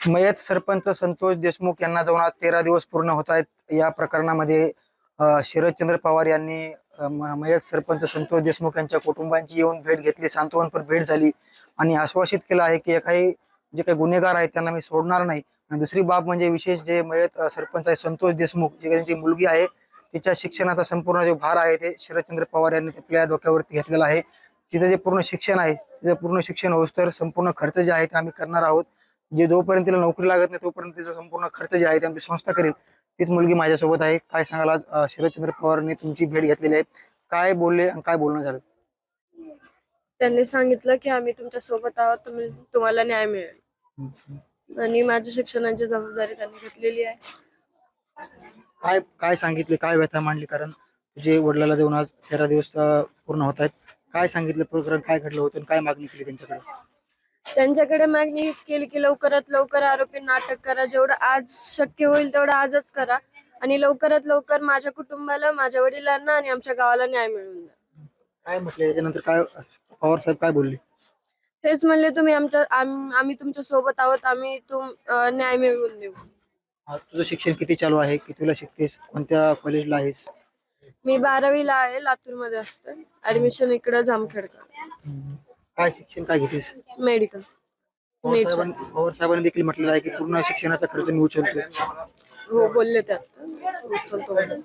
मयत सरपंच संतोष देशमुख यांना जाऊन आज तेरा दिवस पूर्ण होत आहेत. या प्रकरणामध्ये शरदचंद्र पवार यांनी म- मयत सरपंच संतोष देशमुख यांच्या कुटुंबांची येऊन भेट घेतली सांत्वनपर भेट झाली आणि आश्वासित केलं आहे की काही जे काही गुन्हेगार आहेत त्यांना मी सोडणार नाही. आणि दुसरी बाब म्हणजे विशेष जे मयत सरपंच आहे संतोष देशमुख जे त्यांची मुलगी आहे तिच्या शिक्षणाचा संपूर्ण जो भार आहे ते शरदचंद्र पवार यांनी आपल्या डोक्यावरती घेतलेला आहे. तिचं जे पूर्ण शिक्षण आहे तिचं पूर्ण शिक्षण होस तर संपूर्ण खर्च जे आहे ते आम्ही करणार आहोत. जे जोपर्यंत तिला नोकरी लागत नाही तोपर्यंत तिचा संपूर्ण खर्च जे आहे ते आमची संस्था करेल. तीच मुलगी माझ्यासोबत आहे. काय सांगाल आज? शरदचंद्र पवारांनी तुमची भेट घेतलेली आहे. काय बोलले आणि काय बोलणं झालं? त्यांनी सांगितलं की आम्ही तुमच्यासोबत आहोत. तुम्ही तुम्हाला न्याय मिळेल. आणि माझ्या शिक्षणाची जबाबदारी त्यांनी घेतलेली आहे. काय काय सांगितले? काय व्यथा मांडली? कारण तुझे वडिलाला जाऊन आज तेरा दिवस पूर्ण होत आहेत. काय सांगितलं? प्रकरण काय घडलं होतं? आणि काय मागणी केली त्यांच्याकडे? त्यांच्याकडे मागणी हीच केली की लवकरात लवकर आरोपींना अटक करा. जेवढं आज शक्य होईल तेवढं आजच करा. आणि लवकरात लवकर माझ्या कुटुंबाला माझ्या वडिलांना आणि आमच्या गावाला न्याय मिळवून द्या. काय म्हटलं? त्याच्यानंतर काय पवार साहेब काय बोलले? तेच म्हणले तुम्ही आमच्या आम- आम्ही तुमच्यासोबत आहोत. आम्ही तुम अं, न्याय मिळवून देऊ. तुझं शिक्षण किती चालू आहे? कितीला शिकतेस? कोणत्या कॉलेजला आहेस? मी बारावीला आहे लातूरमध्ये असते. ऍडमिशन इकडं जामखेडकर. काय शिक्षण काय घेतेस मेडिकल. पवार साहेबांनी पवार साहेबांनी देखील म्हटलेलं आहे की पूर्ण शिक्षणाचा खर्च मी उचलतो. हो बोलले ते आता. उचलतो म्हणून.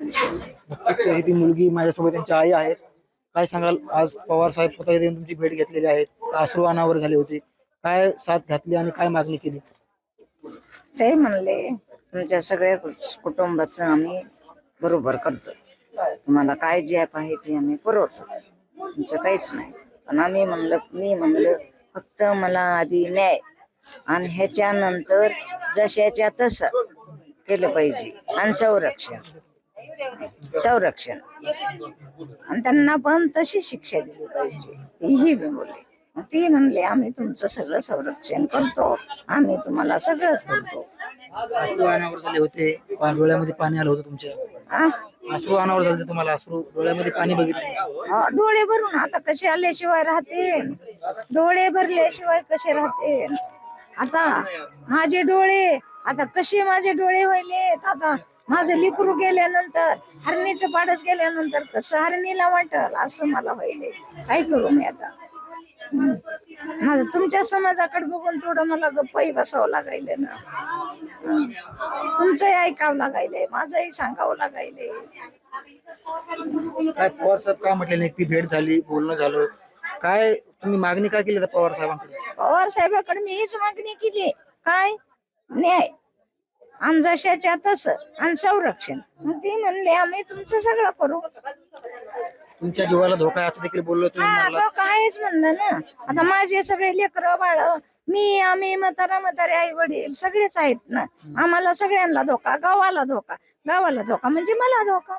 नक्कीच ही ती मुलगी माझ्यासोबत त्यांची आई आहेत काय सांगाल? आज पवार साहेब स्वतः येऊन तुमची भेट घेतलेली आहेत अश्रू अनावर झाले होते. काय साथ घातली आणि काय मागणी केली? ते म्हणले तुमच्या सगळ्या कुटुंबाचं आम्ही बरोबर करतो. तुम्हाला काय जे आहे ते आम्ही पुरवतो. तुमचं काहीच नाही. पण आम्ही म्हणलं मी म्हणलं फक्त मला आधी न्याय. आणि ह्याच्यानंतर जशाच्या तसं केलं पाहिजे. आणि संरक्षण. संरक्षण. आणि त्यांना पण तशी शिक्षा दिली पाहिजे. ही मी बोलले. मग ती म्हणले आम्ही तुमचं सगळं संरक्षण करतो. आम्ही तुम्हाला सगळंच करतो. झाले होते. पाणी आलं होतं तुमच्या. आ? अश्रू अनावर झाले तुम्हाला अश्रू डोळ्यामध्ये पाणी बघितलं हा, डोळे भरून आता कसे आल्याशिवाय राहते डोळे भरल्याशिवाय कसे राहते आता माझे डोळे आता कसे माझे डोळे व्हायलेत आता माझं लिकरू गेल्यानंतर हरणीचं पाडच गेल्यानंतर कसं हरणीला वाटल असं मला व्हायले काय करू मी आता. माझं तुमच्या समाजाकडे बघून थोडं मला गप्पाही बसावं लागायलं ना. तुमचंही ऐकावं लागायलंय माझंही सांगावं लागायलंय. काय पवार साहेब काय म्हटले नाही की भेट झाली बोलणं झालं. काय तुम्ही मागणी काय केली पवार साहेबांकडे पवार साहेबाकडे मी हीच मागणी केली. काय? न्याय. आणि जशाच्या तस आणि संरक्षण. मग ती म्हणले आम्ही तुमचं सगळं करू. तुमच्या जीवाला धोका आहे असं देखील बोललो तुम्ही हा मला तो काहीच म्हणलं ना. आता माझे सगळे लेकर बाळ मी आम्ही म्हातारा म्हातारे आई वडील सगळेच आहेत ना. आम्हाला सगळ्यांना धोका गावाला धोका. गावाला धोका म्हणजे मला धोका.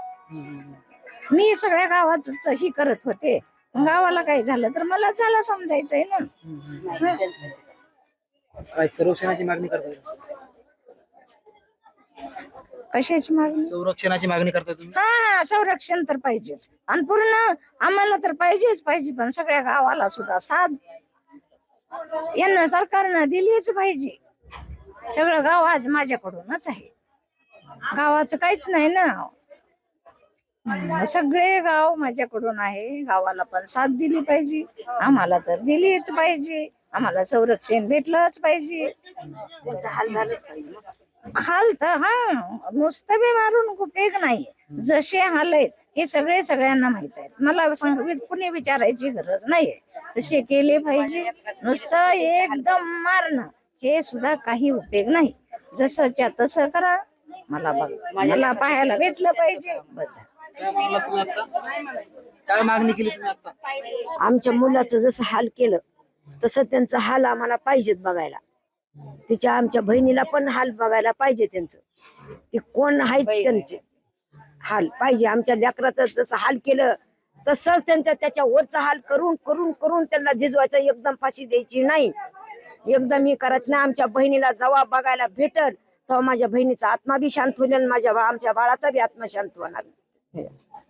मी सगळ्या गावाच ही करत होते. गावाला काही झालं तर मला झालं समजायचंय ना. काय संरक्षणाची मागणी करताय? कशाची मागणी? संरक्षणाची मागणी करताय तुम्ही? हा हा संरक्षण तर पाहिजेच. आणि पूर्ण आम्हाला तर पाहिजेच पाहिजे पण सगळ्या गावाला सुद्धा साथ यांना सरकारनं दिलीच पाहिजे. सगळं गाव आज माझ्याकडूनच आहे. गावाचं काहीच नाही ना. हम्म, सगळे गाव माझ्याकडून आहे. गावाला पण साथ दिली पाहिजे. आम्हाला तर दिलीच पाहिजे. आम्हाला संरक्षण भेटलंच पाहिजे. त्याचा हाल झालंच पाहिजे. हाल तर हा नुसतं बी मारून उपयोग नाही. जसे हाल आहेत हे सगळे सगळ्यांना माहीत आहेत. मला सांग कुणी विचारायची गरज नाहीये. तसे केले पाहिजे. नुसतं एकदम मारणं हे सुद्धा काही उपयोग नाही. जसंच्या तसं करा. मला बघ मला पाहायला भेटलं पाहिजे. बस काय म्हणला तुम्ही आता काय मागणी केली तुम्ही आता? आमच्या मुलाचं जसं हाल केलं तसं त्यांचं हाल आम्हाला पाहिजेत बघायला. तिच्या आमच्या बहिणीला पण हाल बघायला पाहिजे त्यांचं. की कोण आहेत त्यांचे? हाल पाहिजे. आमच्या लेकराचं जसं हाल केलं तसंच त्यांचा त्याच्या वरचा हाल करून करून करून त्यांना झिजवायचं एकदम फाशी द्यायची नाही. एकदम ही करायचं नाही. आमच्या बहिणीला जेव्हा बघायला भेटल तेव्हा माझ्या बहिणीचा आत्मा बी शांत होईल आणि माझ्या आमच्या बाळाचा बी आत्मा शांत होणार. हे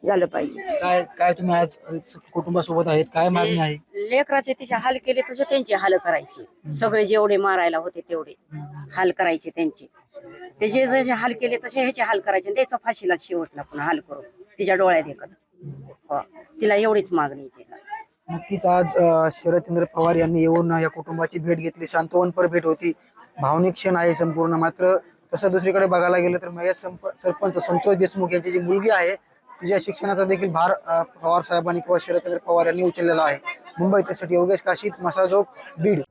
झालं पाहिजे. काय काय तुम्ही आज कुटुंबासोबत आहेत? काय मागणी आहे? लेकराचे तिचे हाल केले तसे त्यांचे हाल करायचे. सगळे जेवढे मारायला होते तेवढे हाल करायचे त्यांचे. ते जे जसे हाल केले तसे ह्याचे हाल करायचे द्यायचा फाशीला शेवटला पुन्हा हाल करून तिच्या डोळ्यात देखत हो. तिला एवढीच मागणी आहे तिला. नक्कीच आज अ, शरदचंद्र पवार यांनी येऊन या कुटुंबाची भेट घेतली. सांत्वनपर भेट होती. भावनिक क्षण आहे संपूर्ण. मात्र तसं दुसरीकडे बघायला गेलं तर महेश संप- सरपंच संतोष देशमुख यांची जी मुलगी आहे तिच्या शिक्षणाचा देखील भार पवार साहेबांनी किंवा शरदचंद्र पवार यांनी उचललेला आहे. मुंबई त्यासाठी योगेश काशीत मसाजोग बीड.